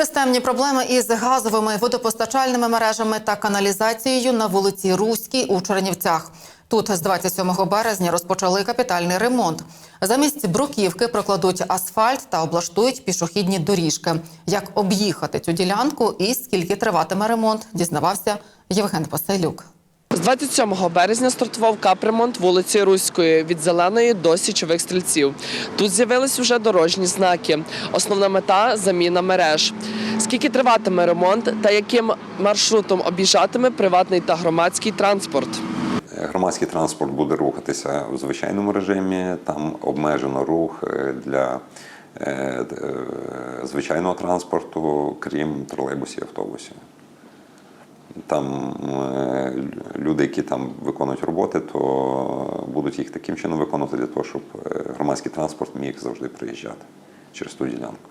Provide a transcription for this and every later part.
Системні проблеми із газовими водопостачальними мережами та каналізацією на вулиці Руській у Чернівцях. Тут з 27 березня розпочали капітальний ремонт. Замість бруківки прокладуть асфальт та облаштують пішохідні доріжки. Як об'їхати цю ділянку і скільки триватиме ремонт, дізнавався Євген Пасайлюк. З 27 березня стартував капремонт вулиці Руської від Зеленої до Січових стрільців. Тут з'явились вже дорожні знаки. Основна мета заміна мереж. Скільки триватиме ремонт та яким маршрутом об'їжджатиме приватний та громадський транспорт? Громадський транспорт буде рухатися в звичайному режимі. Там обмежено рух е, для е, е, звичайного транспорту, крім тролейбусів і автобусів. Там е, люди, які там виконують роботи, то будуть їх таким чином виконувати для того, щоб е, громадський транспорт міг завжди приїжджати через ту ділянку.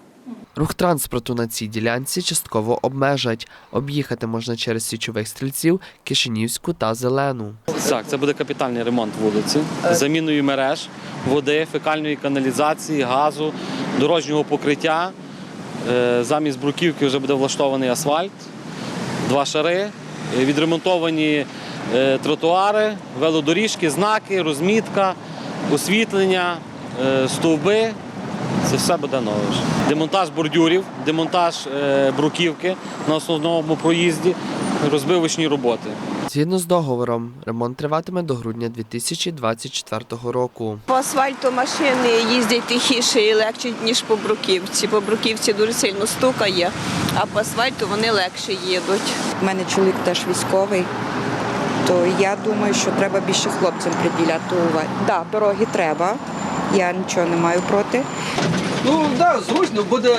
Рух транспорту на цій ділянці частково обмежать. Об'їхати можна через Січових стрільців, Кишинівську та Зелену. Так, це буде капітальний ремонт вулиці заміною мереж, води, фекальної каналізації, газу, дорожнього покриття. Е, Замість бруківки вже буде влаштований асфальт, два шари, е, відремонтовані е, тротуари, велодоріжки, знаки, розмітка, освітлення, е, стовби. Це все буде нове. Демонтаж бордюрів, демонтаж бруківки на основному проїзді, розбивочні роботи. Згідно з договором, ремонт триватиме до грудня 2024 року. По асфальту машини їздять тихіше і легше, ніж по бруківці. По бруківці дуже сильно стукає, а по асфальту вони легше їдуть. У мене чоловік теж військовий, то я думаю, що треба більше хлопцям приділяти увагу. Так, да, дороги треба, я нічого не маю проти. Ну так, да, зручно буде.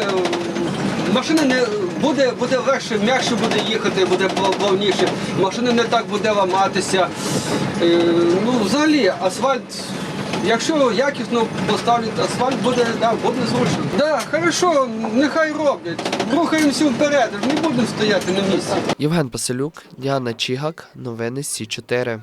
Машина не буде, буде легше, м'якше буде їхати, буде плав- плавніше. Машина не так буде ламатися. Е, ну, взагалі, асфальт, якщо якісно поставлять асфальт, буде, да, буде зручно. Так, да, хорошо, нехай роблять. Рухаємося вперед, не будемо стояти на місці. Євген Паселюк, Діана Чігак, новини Сі 4